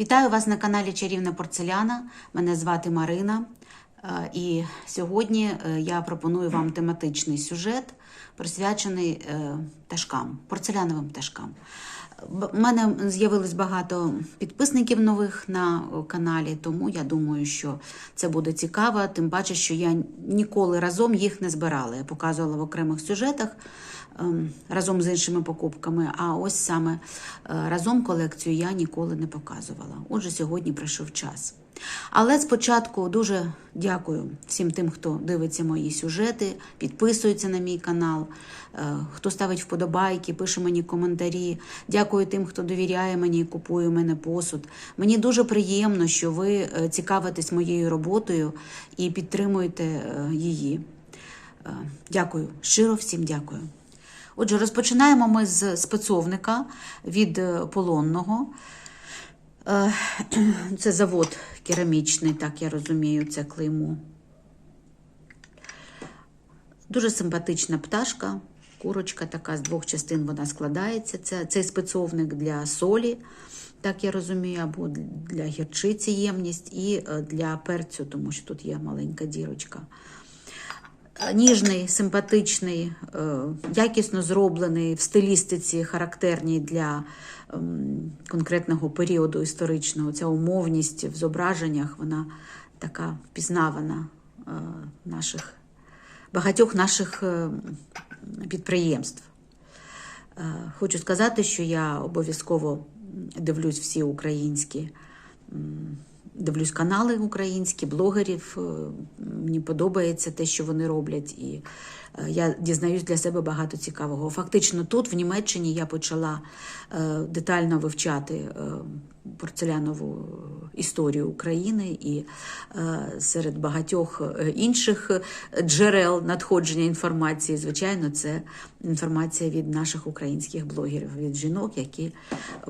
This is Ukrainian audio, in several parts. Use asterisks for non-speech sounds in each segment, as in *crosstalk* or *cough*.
Вітаю вас на каналі Чарівна Порцеляна. Мене звати Марина. Е, І сьогодні е, я пропоную вам тематичний сюжет, присвячений е, пташкам, порцеляновим пташкам. У мене з'явилось багато підписників нових на каналі, тому я думаю, що це буде цікаво. Тим паче, що я ніколи разом їх не збирала. Я показувала в окремих сюжетах ем, разом з іншими покупками. А ось саме е, разом колекцію я ніколи не показувала. Отже, сьогодні прийшов час. Але спочатку дуже дякую всім тим, хто дивиться мої сюжети, підписується на мій канал, е, хто ставить вподобайки, пише мені коментарі. Дякую тим, хто довіряє мені і купує у мене посуд. Мені дуже приємно, що ви е, цікавитесь моєю роботою і підтримуєте е, її. Дякую, щиро всім дякую. Отже, розпочинаємо ми з спецовника від полонного. *clears throat* Це завод керамічний, так я розумію, це клеймо. Дуже симпатична пташка, курочка така з двох частин вона складається. Це цей спецовник для солі, так я розумію, або для гірчиці ємність, і е, для перцю, тому що тут є маленька дірочка. Е, Ніжний, симпатичний, е, якісно зроблений в стилістиці, характерній для конкретного періоду історичного. Ця умовність в зображеннях, вона така впізнавана е, наших, багатьох наших е, підприємств. Е, Хочу сказати, що я обов'язково дивлюсь всі українські дивлюсь канали українські, блогерів. Е, Мені подобається те, що вони роблять, і е, я дізнаюсь для себе багато цікавого. Фактично, тут, в Німеччині, я почала е, детально вивчати порцелянову історію України і е, серед багатьох е, інших джерел надходження інформації, звичайно, це інформація від наших українських блогерів, від жінок, які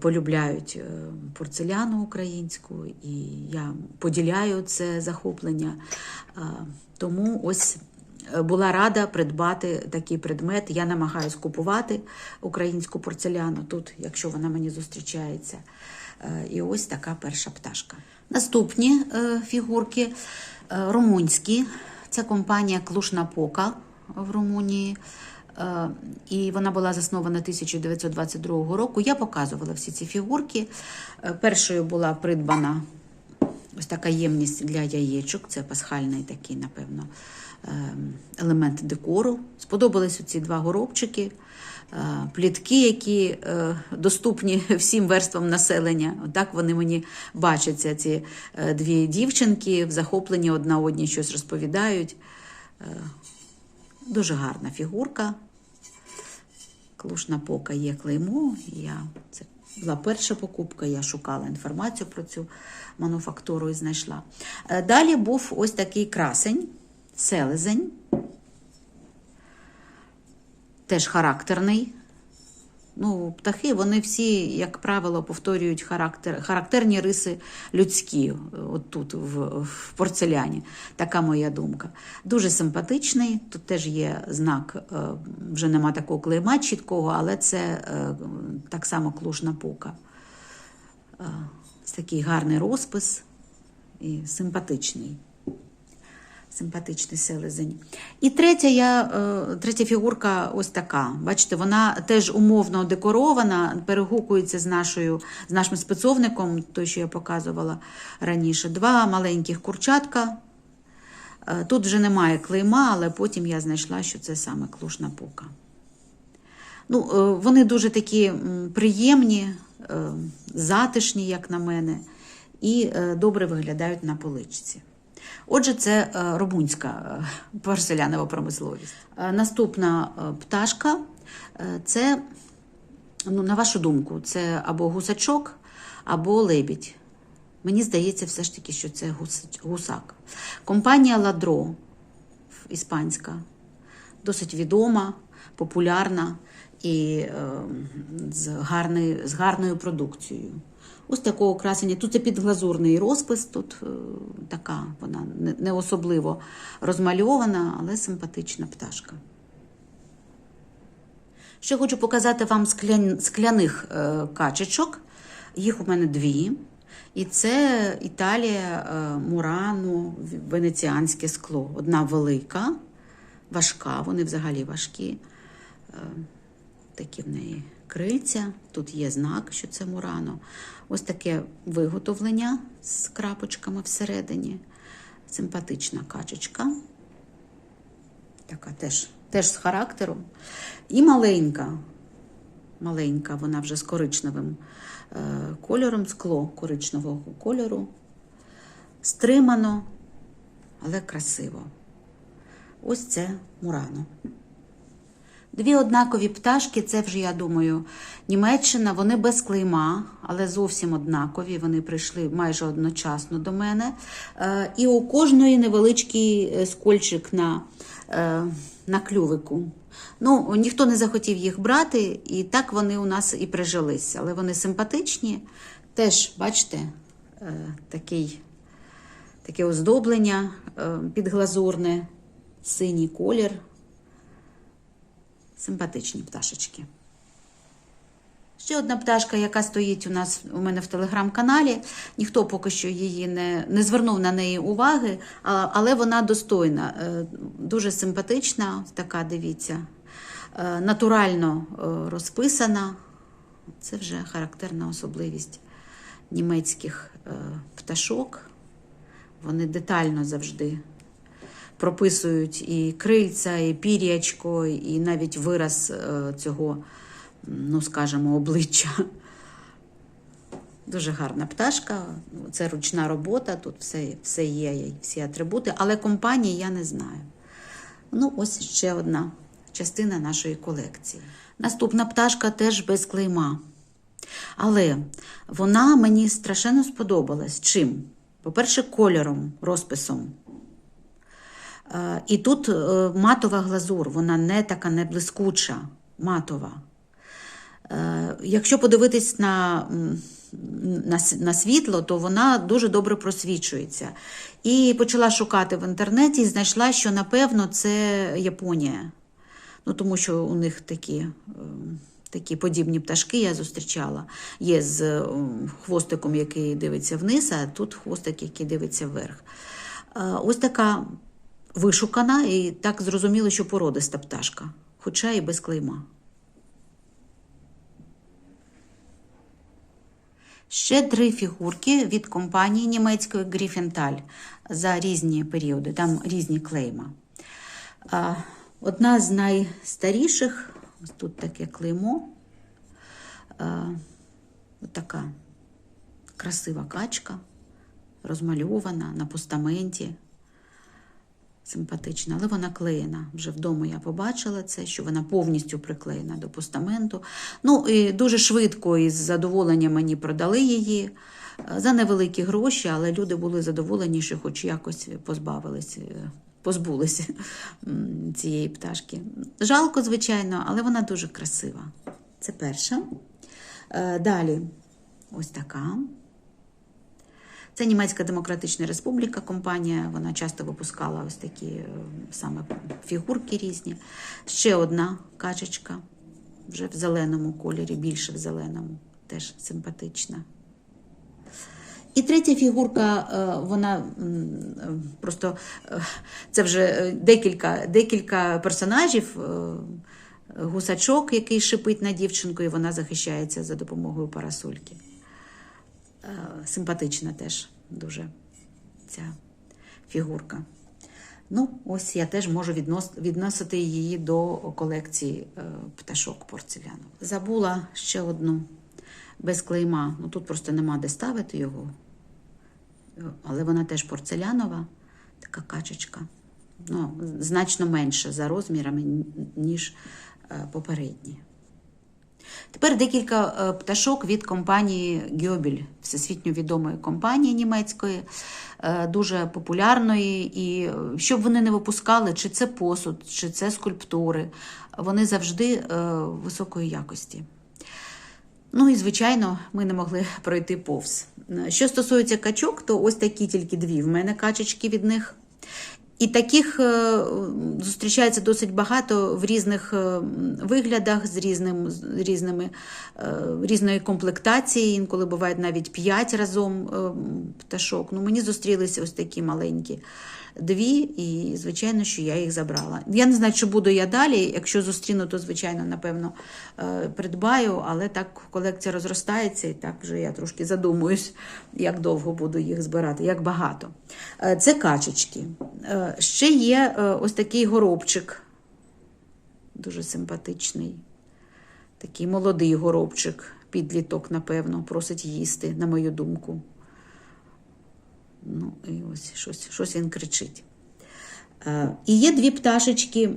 полюбляють е, порцеляну українську, і я поділяю це захоплення. Е, Тому ось е, була рада придбати такий предмет. Я намагаюсь купувати українську порцеляну тут, якщо вона мені зустрічається. Е, І ось така перша пташка. Наступні е, фігурки е, румунські. Це компанія Клушна Пока в Румунії. І вона була заснована 1922 року. Я показувала всі ці фігурки. Першою була придбана ось така ємність для яєчок. Це пасхальний такий, напевно, елемент декору. Сподобались ці два горобчики. е, Плітки, які е, доступні *laughs* всім верствам населення. Так вони мені бачаться, ці е, дві дівчинки в захопленні одна одній щось розповідають. Дуже гарна фігурка. Клушна пока є клеймо. Я, це була перша покупка, я шукала інформацію про цю мануфактуру і знайшла. Далі був ось такий красень, селезень, теж характерний. Ну, птахи, вони всі, як правило, повторюють характер, характерні риси людські, от тут, в, в порцеляні. Така моя думка. Дуже симпатичний. Тут теж є знак, е, вже нема такого клейма чіткого, але це е, так само клушна пока. Е, такий гарний розпис і симпатичний. Симпатичний селезень. І третя, я, е, третя фігурка ось така. Бачите, вона теж умовно декорована, перегукується з, нашою, з нашим спецовником, той, що я показувала раніше. Два маленьких курчатка. Е, Тут вже немає клейма, але потім я знайшла, що це саме клушна пока. Ну, е, вони дуже такі приємні, затишні, як на мене, і добре виглядають на поличці. Отже, це е, румунська е, порселянова промисловість. Е, Наступна пташка це, ну, на вашу думку, це або гусачок, або лебідь. Мені здається, все ж таки, що це гусак. Компанія Ладро іспанська, досить відома, популярна і е, з, гарною, з гарною продукцією. Ось такого красення. Тут це підглазурний розпис, тут е, така вона не, особливо розмальована, але симпатична пташка. Ще хочу показати вам склян, скляних е, качечок. Їх у мене дві. І це Італія Мурано, венеціанське скло. Одна велика, важка, вони взагалі важкі. Такі в неї крильця. Тут є знак, що це Мурано. Ось таке виготовлення з крапочками всередині. Симпатична качечка. Така теж, теж з характером. І маленька. Маленька, вона вже з коричневим е, кольором, скло коричневого кольору. Стримано, але красиво. Ось це Мурано. Дві однакові пташки, це вже, я думаю, Німеччина, вони без клейма, але зовсім однакові. Вони прийшли майже одночасно до мене. Е, І у кожної невеличкий е, скольчик на, е, на клювику. Ну, ніхто не захотів їх брати, і так вони у нас і прижились. Але вони симпатичні. Теж, бачите, такий, таке оздоблення підглазурне, синій колір. Симпатичні пташечки. Ще одна пташка, яка стоїть у нас у мене в телеграм-каналі. Ніхто поки що її не, не звернув на неї уваги, але вона достойна, е, дуже симпатична, така, дивіться, е, натурально е, розписана. Це вже характерна особливість німецьких пташок. Вони детально завжди прописують і крильця, і пір'ячко, і навіть вираз е, цього, ну скажімо, обличчя. Дуже гарна пташка, це ручна робота, тут все, все є, всі атрибути, але компанії я не знаю. Ну, ось ще одна частина нашої колекції. Наступна пташка теж без клейма. Але вона мені страшенно сподобалась. Чим? По-перше, кольором, розписом. І тут е, матова глазур, вона не така не блискуча, матова. Е, Якщо подивитись на, на, на світло, то вона дуже добре просвічується. І почала шукати в інтернеті і знайшла, що напевно це Японія. Ну, тому що у них такі, е, такі подібні пташки я зустрічала. Є з е, хвостиком, який дивиться вниз, а тут хвостик, який дивиться вверх. Е, Ось така вишукана, і так зрозуміло, що породиста пташка, хоча і без клейма. Ще три фігурки від компанії німецької Гріфенталь за різні періоди, там різні клейма. Одна з найстаріших, ось тут таке клеймо, а, така красива качка, розмальована на постаменті. Симпатична, але вона клеєна. Вже вдома я побачила це, що вона повністю приклеєна до постаменту. Ну і дуже швидко і з задоволенням мені продали її е, за невеликі гроші, але люди були задоволені, що хоч якось позбавились, е, позбулися цієї пташки. Жалко, звичайно, але вона дуже красива. Це перша. Е, Далі ось така. Це Німецька Демократична Республіка компанія. Вона часто випускала ось такі е, саме фігурки різні. Ще одна качечка вже в зеленому кольорі, більше в зеленому, теж симпатична. І третя фігурка, е, вона е, просто це вже декілька, декілька персонажів. Гусачок, який шипить на дівчинку, і вона захищається за допомогою парасольки. Е, Симпатична теж дуже ця фігурка. Ну, ось я теж можу віднос, відносити її до колекції е, пташок порцеляну. Забула ще одну без клейма. Ну тут просто нема де ставити його. Е, Але вона теж порцелянова, така качечка. Ну, значно менша за розмірами, ніж попередні. Тепер декілька е, пташок від компанії Гьобіль, всесвітньо відомої компанії німецької, е, дуже популярної. І е, щоб вони не випускали, чи це посуд, чи це скульптури, вони завжди високої якості. Ну і, звичайно, ми не могли *laughs* пройти повз. Що стосується качок, то ось такі тільки дві в мене качечки від них. І таких е, зустрічається досить багато в різних е, виглядах, з, різним, з різними, е, різної комплектації. Інколи бувають навіть п'ять разом пташок. Ну, мені зустрілися ось такі маленькі дві, і, звичайно, що я їх забрала. Я не знаю, чи буду я далі. Якщо зустріну, то, звичайно, напевно, е, придбаю, але так колекція розростається, і так вже я трошки задумуюсь, як довго буду їх збирати, як багато. Е, Це качечки. Е, Ще є ось такий горобчик, дуже симпатичний. Такий молодий горобчик, підліток, напевно, просить їсти, на мою думку. Ну, і ось щось, щось він кричить. Е, І є дві пташечки,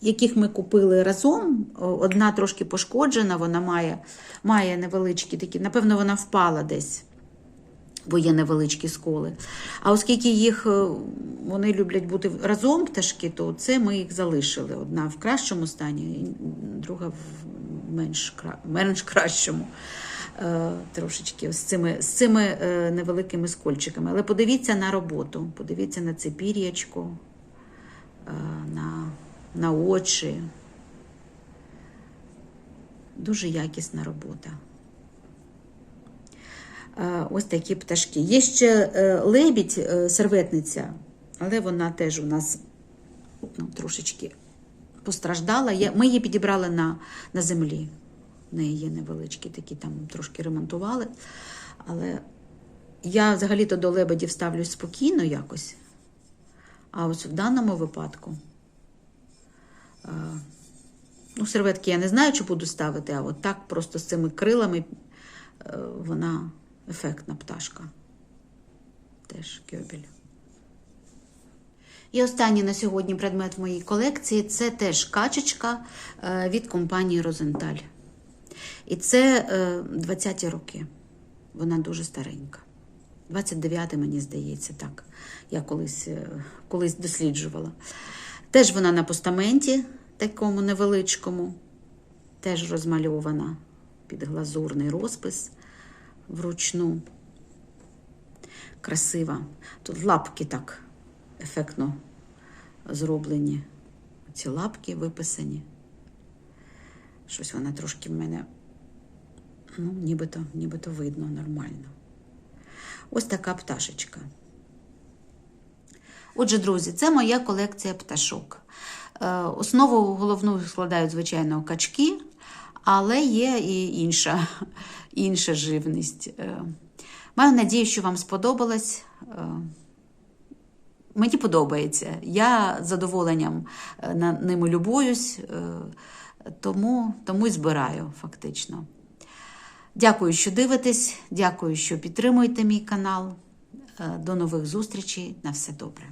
яких ми купили разом. Одна трошки пошкоджена, вона має, має невеличкі такі, напевно, вона впала десь, бо є невеличкі сколи. А оскільки їх е, вони люблять бути разом, пташки, то це ми їх залишили. Одна в кращому стані, друга в менш, менш кращому. Е, Трошечки з цими, з цими е, невеликими скольчиками. Але подивіться на роботу, подивіться на це пір'ячко, е, на, на очі. Дуже якісна робота. Ось такі пташки. Є ще лебідь, серветниця, але вона теж у нас ну, трошечки постраждала. Ми її підібрали на, на землі. В неї є невеличкі такі, там трошки ремонтували. Але я взагалі-то до лебедів ставлюсь спокійно якось. А ось в даному випадку. е, Ну, серветки я не знаю, чи буду ставити, а от так просто з цими крилами е, вона ефектна пташка. Теж кьобель. І останній на сьогодні предмет в моїй колекції це теж качечка е, від компанії Розенталь. І це е, 20-ті роки. Вона дуже старенька. 29 мені здається, так. Я колись, е, колись досліджувала. Теж вона на постаменті, такому невеличкому, теж розмальована під глазурний розпис вручну. Красива. Тут лапки так ефектно зроблені. Ці лапки виписані. Щось вона трошки в мене, ну, нібито, нібито видно нормально. Ось така пташечка. Отже, друзі, це моя колекція пташок. Е, Основу головну складають, звичайно, качки, але є і інша, *laughs* інша живність. Е, Маю надію, що вам сподобалось. Е, Мені подобається. Я з задоволенням ними любуюсь, тому, тому і збираю фактично. Дякую, що дивитесь, дякую, що підтримуєте мій канал. Е, До нових зустрічей. На все добре.